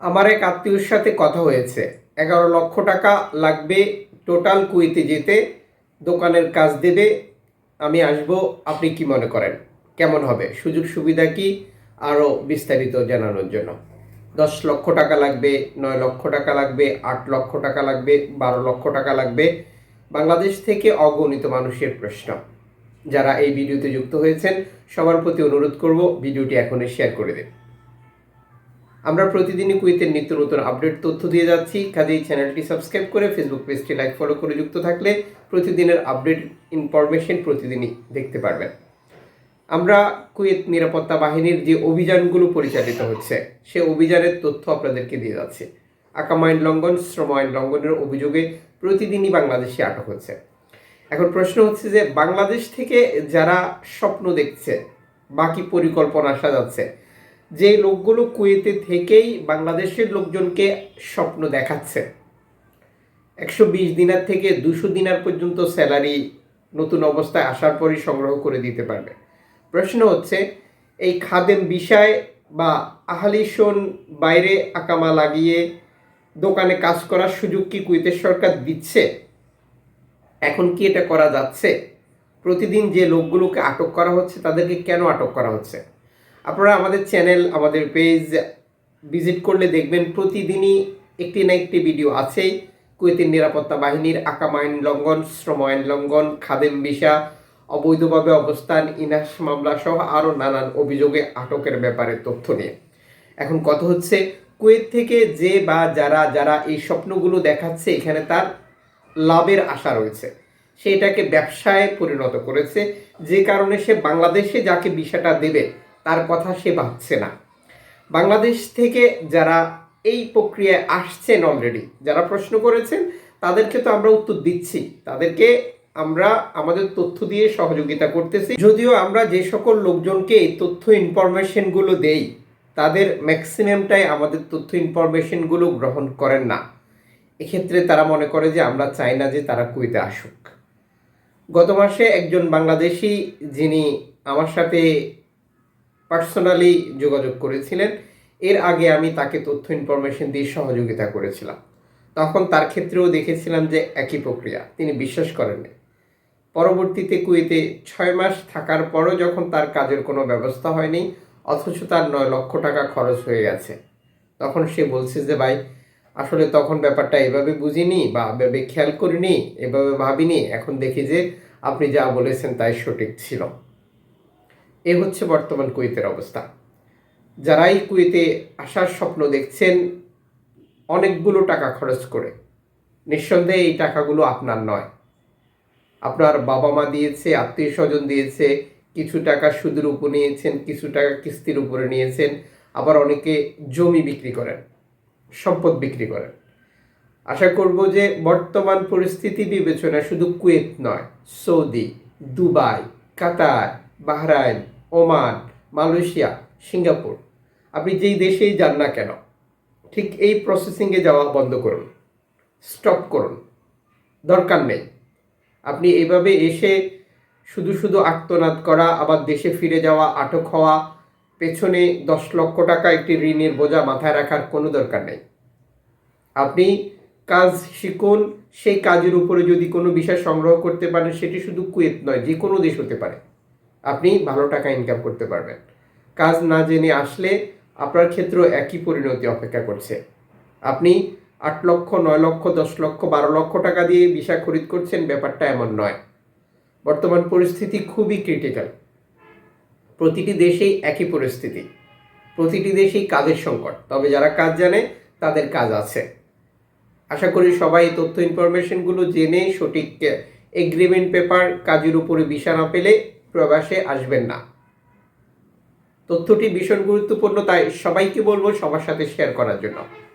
আমার এক আত্মীয়র সাথে কথা হয়েছে। এগারো লক্ষ টাকা লাগবে টোটাল কুইতে যেতে, দোকানের কাজ দেবে, আমি আসব, আপনি কি মনে করেন? কেমন হবে? সুযোগ সুবিধা কি? আরও বিস্তারিত জানানোর জন্য। দশ লক্ষ টাকা লাগবে, নয় লক্ষ টাকা লাগবে, আট লক্ষ টাকা লাগবে, বারো লক্ষ টাকা লাগবে। বাংলাদেশ থেকে অগণিত মানুষের প্রশ্ন। যারা এই ভিডিওতে যুক্ত হয়েছেন, সবার প্রতি অনুরোধ করব ভিডিওটি এখনই শেয়ার করে দিন। আমরা প্রতিদিনই কুইতের নিত্য নতুন আপডেট তথ্য দিয়ে যাচ্ছি। কাজেই চ্যানেলটি সাবস্ক্রাইব করে ফেসবুক পেজটি লাইক ফলো করে যুক্ত থাকলে প্রতিদিনের আপডেট ইনফরমেশন প্রতিদিনই দেখতে পারবেন। আমরা কুয়েত নিরাপত্তা বাহিনীর যে অভিযানগুলো পরিচালিত হচ্ছে, সে অভিযানের তথ্য আপনাদেরকে দিয়ে যাচ্ছে। আকাম আইন লঙ্ঘন, শ্রম আইন লঙ্ঘনের অভিযোগে প্রতিদিনই বাংলাদেশে আটক হচ্ছে। এখন প্রশ্ন হচ্ছে যে, বাংলাদেশ থেকে যারা স্বপ্ন দেখছে, বাকি পরিকল্পনা সাজাচ্ছে যে লোকগুলো কুয়েতে থেকেই বাংলাদেশের লোকজনকে স্বপ্ন দেখাচ্ছে। একশো বিশ দিনার থেকে দুশো দিনার পর্যন্ত স্যালারি নতুন অবস্থায় আসার পরই সংগ্রহ করে দিতে পারবে। প্রশ্ন হচ্ছে, এই খাদেম বিষয় বা আহালিশন বাইরে আকামা লাগিয়ে দোকানে কাজ করার সুযোগ কি কুয়েতের সরকার দিচ্ছে? এখন কি এটা করা যাচ্ছে? প্রতিদিন যে লোকগুলোকে আটক করা হচ্ছে, তাদেরকে কেন আটক করা হচ্ছে? আপনারা আমাদের চ্যানেল আমাদের পেজ ভিজিট করলে দেখবেন প্রতিদিনই একটি না একটি ভিডিও আছেই। কুয়েতের নিরাপত্তা বাহিনীর আকাম আইন লঙ্ঘন, শ্রম আইন লঙ্ঘন, খাদেম ভিসা, অবৈধভাবে অবস্থান, ইনাস মামলা সহ আরও নানান অভিযোগে আটকের ব্যাপারে তথ্য নিয়ে। এখন কথা হচ্ছে, কুয়েত থেকে যে বা যারা যারা এই স্বপ্নগুলো দেখাচ্ছে, এখানে তার লাভের আশা রয়েছে। সে এটাকে ব্যবসায় পরিণত করেছে। যে কারণে সে বাংলাদেশে যাকে বিষয়টা দেবে তার কথা সে ভাবছে না। বাংলাদেশ থেকে যারা এই প্রক্রিয়ায় আসছেন অলরেডি যারা প্রশ্ন করেছেন, তাদেরকে তো আমরা উত্তর দিচ্ছি। তাদেরকে আমরা আমাদের তথ্য দিয়ে সহযোগিতা করতেছি। যদিও আমরা যে সকল লোকজনকে এই তথ্য ইনফরমেশনগুলো দেই, তাদের ম্যাক্সিমামটাই আমাদের তথ্য ইনফরমেশনগুলো গ্রহণ করেন না। এক্ষেত্রে তারা মনে করে যে আমরা চাই না যে তারা কুইতে আসুক। গত মাসে একজন বাংলাদেশি যিনি আমার সাথে পার্সোনালি যোগাযোগ করেছিলেন। এর আগে আমি তাকে তথ্য ইনফরমেশন দিয়ে সহযোগিতা করেছিলাম। তখন তার ক্ষেত্রেও দেখেছিলাম যে একই প্রক্রিয়া, তিনি বিশ্বাস করেননি। পরবর্তীতে কুয়েতে ছয় মাস থাকার পরও যখন তার কাজের কোনো ব্যবস্থা হয়নি, অথচ তার নয় লক্ষ টাকা খরচ হয়ে গেছে। তখন সে বলছে যে, ভাই, আসলে তখন ব্যাপারটা এভাবে বুঝিনি বা এভাবে খেয়াল করিনি, এভাবে ভাবিনি। এখন দেখি যে আপনি যা বলেছেন তাই সঠিক ছিল। এ হচ্ছে বর্তমান কুয়েতের অবস্থা। যারাই কুয়েতে আসার স্বপ্ন দেখছেন, অনেকগুলো টাকা খরচ করে, নিঃসন্দেহে এই টাকাগুলো আপনার নয়। আপনার বাবা মা দিয়েছে আত্মীয় স্বজন দিয়েছে, কিছু টাকা সুদের উপর নিয়েছেন, কিছু টাকা কিস্তির উপরে নিয়েছেন, আবার অনেকে জমি বিক্রি করেন, সম্পদ বিক্রি করেন। আশা করব যে বর্তমান পরিস্থিতি বিবেচনায় শুধু কুয়েত নয়, Saudi, Dubai, Qatar Bahrain, Oman, Malaysia, Singapore. আপনি যেই দেশেই যান না কেন, ঠিক এই প্রসেসিংয়ে যাওয়া বন্ধ করুন স্টপ করুন। দরকার নেই। আপনি এভাবে এসে শুধু শুধু আত্মনাদ করা, আবার দেশে ফিরে যাওয়া, আটক হওয়া, পেছনে দশ লক্ষ টাকা একটি ঋণের বোঝা মাথায় রাখার কোনো দরকার নেই। আপনি কাজ শিখুন, সেই কাজের উপরে যদি কোনো বিষয় সংগ্রহ করতে পারেন, সেটি শুধু কুয়েত নয়, যে কোনো দেশ হতে পারে। আপনি ভালো টাকা ইনকাম করতে পারবেন। কাজ না জেনে আসলে আপনার ক্ষেত্রেও একই পরিণতি অপেক্ষা করছে। আপনি আট লক্ষ, নয় লক্ষ, দশ লক্ষ, বারো লক্ষ টাকা দিয়ে ভিসা খরিদ করছেন, ব্যাপারটা এমন নয়। বর্তমান পরিস্থিতি খুবই ক্রিটিক্যাল প্রতিটি দেশেই একই পরিস্থিতি। প্রতিটি দেশেই কাজের সংকট। তবে যারা কাজ জানে, তাদের কাজ আছে। আশা করি সবাই তথ্য ইনফরমেশনগুলো জেনে সঠিক এগ্রিমেন্ট পেপার কাজের উপরে ভিসা না পেলে প্রবাসে আসবেন না। তথ্যটি ভীষণ গুরুত্বপূর্ণ তাই সবাইকে বলব সবার সাথে শেয়ার করার জন্য।